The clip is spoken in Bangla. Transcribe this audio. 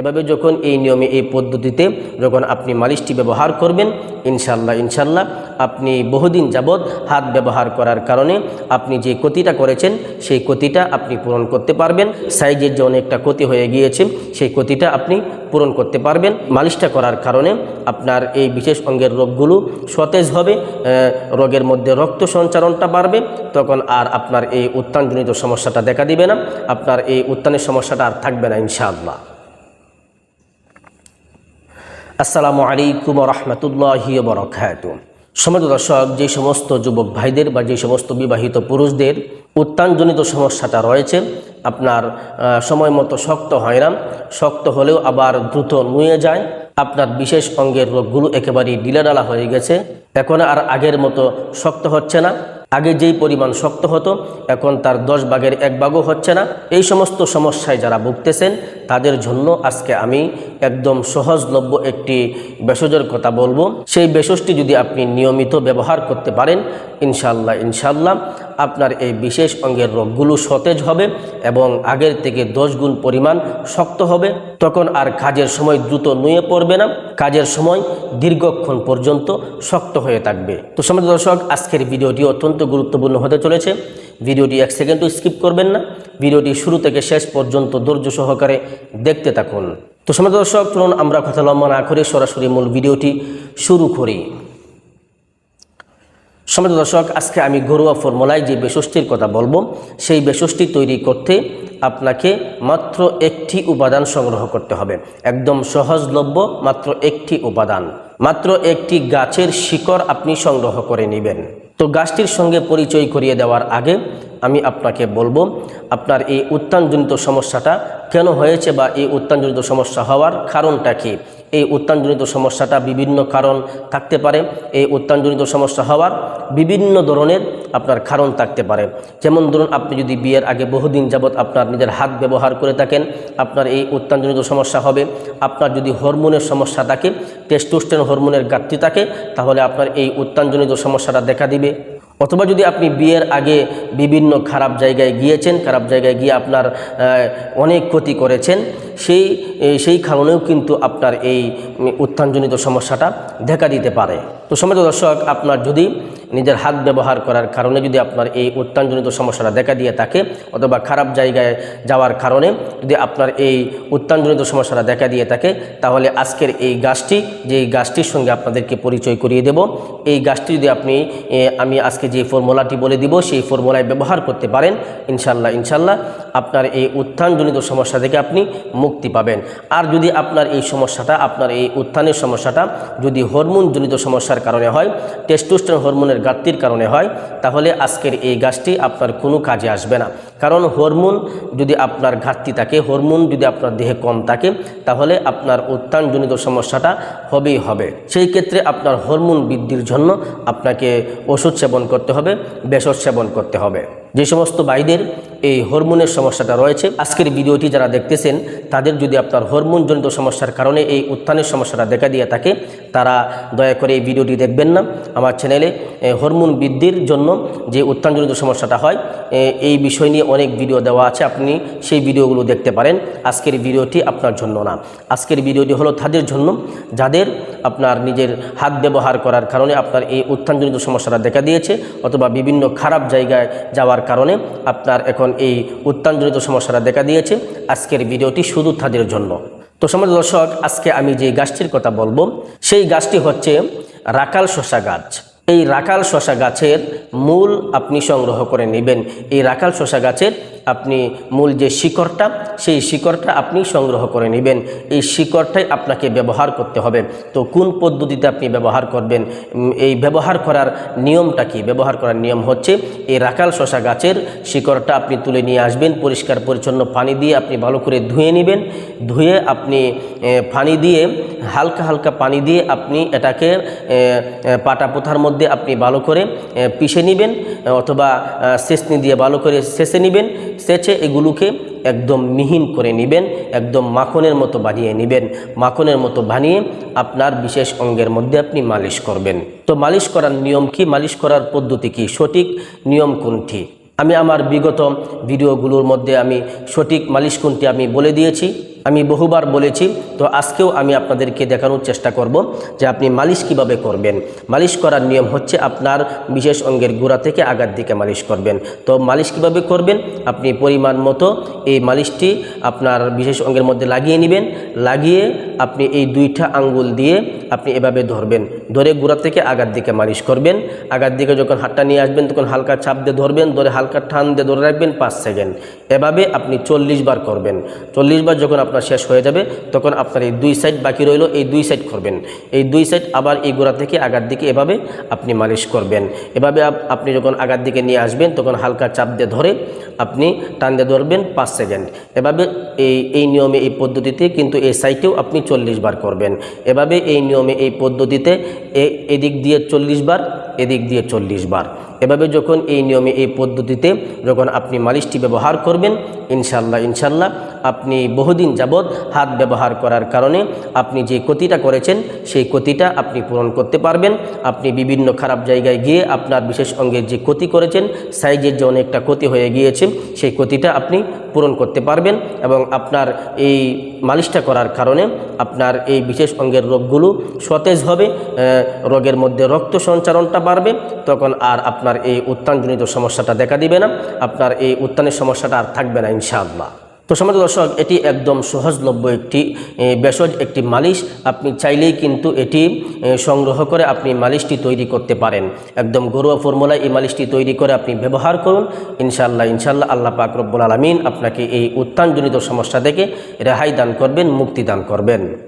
এভাবে যখন এই নিয়মে, এই পদ্ধতিতে যখন আপনি মালিশটি ব্যবহার করবেন ইনশাল্লাহ ইনশাল্লাহ আপনি বহুদিন যাবৎ হাত ব্যবহার করার কারণে আপনি যে ক্ষতিটা করেছেন, সেই ক্ষতিটা আপনি পূরণ করতে পারবেন। সাইজের যে অনেকটা ক্ষতি হয়ে গিয়েছে, সেই ক্ষতিটা আপনি পূরণ করতে পারবেন। মালিশটা করার কারণে আপনার এই বিশেষ অঙ্গের রোগগুলো সতেজ হবে রোগের মধ্যে রক্ত সঞ্চারণটা বাড়বে, তখন আর আপনার এই উত্তানজনিত সমস্যাটা দেখা দিবে না। আপনার এই উত্তানের সমস্যাটা আর থাকবে না, ইনশাআল্লাহ। আসসালামু আলাইকুম রহমতুল্লাহি বরকাত। সমাজ দর্শক, যে সমস্ত যুবক ভাইদের বা যে সমস্ত বিবাহিত পুরুষদের উত্তানজনিত সমস্যাটা রয়েছে, আপনার সময় মতো শক্ত হয় না, শক্ত হলেও আবার দ্রুত নুয়ে যায়। আপনার বিশেষ অঙ্গের রোগগুলো একেবারেই ডিলাডালা হয়ে গেছে। এখন আর আগের মতো শক্ত হচ্ছে না। আগে যেই পরিমাণ শক্ত হতো, এখন তার দশ ভাগের এক ভাগও হচ্ছে না। এই সমস্ত সমস্যায় যারা ভুগতেছেন, তাদের জন্য আজকে আমি একদম সহজলভ্য একটি ভেষজের কথা বলব। সেই ভেষজটি যদি আপনি নিয়মিত ব্যবহার করতে পারেন ইনশাল্লাহ ইনশাল্লাহ আপনার এই বিশেষ অঙ্গের রোগগুলো সতেজ হবে এবং আগের থেকে দশ গুণ পরিমাণ শক্ত হবে। তখন আর কাজের সময় দ্রুত নুয়ে পড়বে না। কাজের সময় দীর্ঘক্ষণ পর্যন্ত শক্ত হয়ে থাকবে। তো সমাজ দর্শক, আজকের ভিডিওটি অত্যন্ত গুরুত্বপূর্ণ হতে চলেছে। ভিডিওটি এক সেকেন্ডও স্কিপ করবেন না। ভিডিওটি শুরু থেকে শেষ পর্যন্ত ধৈর্য সহকারে দেখতে থাকুন। তো সমাজ দর্শক, চলুন আমরা কথা লম্বা না করে সরাসরি মূল ভিডিওটি শুরু করি। সমাজ দর্শক, আজকে আমি ঘরোয়া ফর্মুলায় যে বেষষ্টির কথা বলব, সেই বেষষ্টি তৈরি করতে আপনাকে মাত্র একটি উপাদান সংগ্রহ করতে হবে। একদম সহজলভ্য মাত্র একটি উপাদান। মাত্র একটি গাছের শিকড় আপনি সংগ্রহ করে নেবেন। তো গাছটির সঙ্গে পরিচয় করিয়ে দেওয়ার আগে আমি আপনাকে বলব, আপনার এই উত্তানজনিত সমস্যাটা কেন হয়েছে বা এই উত্তানজনিত সমস্যা হওয়ার কারণটা কি? এই উত্তানজনিত সমস্যাটা বিভিন্ন কারণ থাকতে পারে, এই উত্তানজনিত সমস্যা হওয়ার বিভিন্ন ধরনের আপনার কারণ থাকতে পারে। যেমন ধরুন, আপনি যদি বিয়ের আগে বহুদিন যাবৎ আপনার নিজের হাত ব্যবহার করে থাকেন, আপনার এই উত্তানজনিত সমস্যা হবে। আপনার যদি হরমোনের সমস্যা থাকে টেস্টোস্টেরন হরমোনের ঘাটতি থাকে, তাহলে আপনার এই উত্তানজনিত সমস্যাটা দেখা দিবে। অথবা যদি আপনি বিয়ের আগে বিভিন্ন খারাপ জায়গায় গিয়েছেন, খারাপ জায়গায় গিয়ে আপনার অনেক ক্ষতি করেছেন সেই সেই কারণেও কিন্তু আপনার এই উত্থানজনিত সমস্যাটা দেখা দিতে পারে। তো সমাজ দর্শক, আপনার যদি নিজের হাত ব্যবহার করার কারণে যদি আপনার এই উত্তানজনিত সমস্যাটা দেখা দিয়ে থাকে অথবা খারাপ জায়গায় যাওয়ার কারণে যদি আপনার এই উত্তানজনিত সমস্যাটা দেখা দিয়ে থাকে, তাহলে আজকের এই গাছটি, যে গাছটির সঙ্গে আপনাদেরকে পরিচয় করিয়ে দেব। এই গাছটি যদি আপনি আমি আজকে যে ফর্মুলাটি বলে দিব, সেই ফর্মুলায় ব্যবহার করতে পারেন, ইনশাল্লাহ ইনশাল্লাহ। আপনার এই উত্থানজনিত সমস্যা থেকে আপনি মুক্তি পাবেন। আর যদি আপনার এই সমস্যাটা, আপনার এই উত্থানের সমস্যাটা যদি হরমোনজনিত সমস্যার কারণে হয় টেস্টোস্টেরন হরমোনের ঘাটতির কারণে হয়, তাহলে আজকের এই গাছটি আপনার কোনো কাজে আসবে না। কারণ হরমোন যদি আপনার ঘাটতি থাকে, হরমোন যদি আপনার দেহে কম থাকে, তাহলে আপনার উত্থানজনিত সমস্যাটা হবেই হবে। সেই ক্ষেত্রে আপনার হরমোন বৃদ্ধির জন্য আপনাকে ওষুধ সেবন করতে হবে, ভেষজ সেবন করতে হবে। যে সমস্ত ভাইদের এই হরমোনের সমস্যাটা রয়েছে। আজকের ভিডিওটি যারা দেখতেছেন, তাদের যদি আপনার হরমোনজনিত সমস্যার কারণে এই উত্থানের সমস্যাটা দেখা দিয়ে থাকে, তারা দয়া করে এই ভিডিওটি দেখবেন না। আমার চ্যানেলে হরমোন বৃদ্ধির জন্য যে উত্থানজনিত সমস্যাটা হয় এই বিষয় নিয়ে অনেক ভিডিও দেওয়া আছে, আপনি সেই ভিডিওগুলো দেখতে পারেন। আজকের ভিডিওটি আপনার জন্য না। আজকের ভিডিওটি হলো তাদের জন্য। যাদের আপনার নিজের হাত ব্যবহার করার কারণে আপনার এই উত্থানজনিত সমস্যাটা দেখা দিয়েছে, অথবা বিভিন্ন খারাপ জায়গায় যাওয়ার কারণে আপনার এখন এই উত্তানজনিত সমস্যাটা দেখা দিয়েছে। আজকের ভিডিওটি শুধু তাদের জন্য। তো সমাজ দর্শক, আজকে আমি যে গাছটির কথা বলব, সেই গাছটি হচ্ছে রাকাল শশা গাছ। এই রাকাল শশা গাছের মূল আপনি সংগ্রহ করে নেবেন। এই রাকাল শশা গাছের আপনি মূল যে শিকড়টা, সেই শিকড়টা আপনি সংগ্রহ করে নেবেন। এই শিকড়টাই আপনাকে ব্যবহার করতে হবে। তো কোন পদ্ধতিতে আপনি ব্যবহার করবেন? এই ব্যবহার করার নিয়মটা কি? ব্যবহার করার নিয়ম হচ্ছে, এই রাকাল শশা গাছের শিকড়টা আপনি তুলে নিয়ে আসবেন, পরিষ্কার পরিচ্ছন্ন পানি দিয়ে আপনি ভালো করে ধুয়ে নেবেন। ধুয়ে আপনি পানি দিয়ে, হালকা হালকা পানি দিয়ে আপনি এটাকে পাটা পোথার মধ্যে আপনি ভালো করে পিষে নেবেন, অথবা সেচনি দিয়ে ভালো করে সেচে নেবেন। সেচে এগুলোকে একদম মিহিন করে নেবেন, একদম মাখনের মতো বানিয়ে নেবেন। মাখনের মতো বানিয়ে আপনার বিশেষ অঙ্গের মধ্যে আপনি মালিশ করবেন। তো মালিশ করার নিয়ম কি? মালিশ করার পদ্ধতি কি? সঠিক নিয়ম কোনটি? আমি আমার বিগত ভিডিওগুলোর মধ্যে আমি সঠিক মালিশ কোনটি আমি বলে দিয়েছি। আমি বহুবার বলেছি, তো আজকেও আমি আপনাদেরকে দেখানোর চেষ্টা করব যে আপনি মালিশ কীভাবে করবেন। মালিশ করার নিয়ম হচ্ছে আপনার বিশেষ অঙ্গের গোড়া থেকে আগার দিকে মালিশ করবেন। তো মালিশ কীভাবে করবেন? আপনি পরিমাণ মতো এই মালিশটি আপনার বিশেষ অঙ্গের মধ্যে লাগিয়ে নেবেন। লাগিয়ে আপনি এই দুইটা আঙ্গুল দিয়ে আপনি এভাবে ধরবেন। ধরে গোড়া থেকে আগার দিকে মালিশ করবেন। আগার দিকে যখন হাতটা নিয়ে আসবেন, তখন হালকা চাপ দিয়ে ধরবেন, ধরে হালকা টান দিয়ে ধরে রাখবেন পাঁচ সেকেন্ড। এভাবে আপনি চল্লিশ বার করবেন। চল্লিশ বার যখন আপনার শেষ হয়ে যাবে, তখন আপনার এই দুই সাইড বাকি রইল, এই দুই সাইড করবেন। এই দুই সাইড আবার এই গোড়া থেকে আগার দিকে এভাবে আপনি মালিশ করবেন। এভাবে আপনি যখন আগার দিকে নিয়ে আসবেন, তখন হালকা চাপ দিয়ে ধরে আপনি টান দিয়ে ধরবেন পাঁচ সেকেন্ড। এভাবে এই এই নিয়মে এই পদ্ধতিতে কিন্তু এই সাইটেও আপনি চল্লিশ বার করবেন। এভাবে এই নিয়মে এই পদ্ধতিতে এদিক দিয়ে চল্লিশ বার, এদিক দিয়ে চল্লিশ বার। এভাবে যখন এই নিয়মে এই পদ্ধতিতে যখন আপনি মালিশটি ব্যবহার করবেন, ইনশাল্লাহ ইনশাল্লাহ আপনি বহুদিন যাবৎ হাত ব্যবহার করার কারণে আপনি যে ক্ষতিটা করেছেন, সেই ক্ষতিটা আপনি পূরণ করতে পারবেন। আপনি বিভিন্ন খারাপ জায়গায় গিয়ে আপনার বিশেষ অঙ্গের যে ক্ষতি করেছেন, সাইজের যে অনেকটা ক্ষতি হয়ে গিয়েছে সেই ক্ষতিটা আপনি পূরণ করতে পারবেন এবং আপনার এই মালিশটা করার কারণে আপনার এই বিশেষ অঙ্গের রোগগুলো সতেজ হবে রোগের মধ্যে রক্ত সঞ্চারণটা বাড়বে, তখন আর আপনার এই উত্তানজনিত সমস্যাটা দেখা দিবে না, আপনার এই উত্তানের সমস্যাটা আর থাকবে না, ইনশাআল্লাহ। তো সমাজ দর্শক, এটি একদম সহজলভ্য একটি বেসজ একটি মালিশ। আপনি চাইলেই কিন্তু এটি সংগ্রহ করে আপনি মালিশটি তৈরি করতে পারেন। একদম ঘরোয়া ফর্মুলায় এই মালিশটি তৈরি করে আপনি ব্যবহার করুন। ইনশাল্লাহ ইনশাল্লাহ আল্লাহ পাক রব্বুল আলমিন আপনাকে এই উত্থানজনিত সমস্যা থেকে রেহাই দান করবেন, মুক্তি দান করবেন।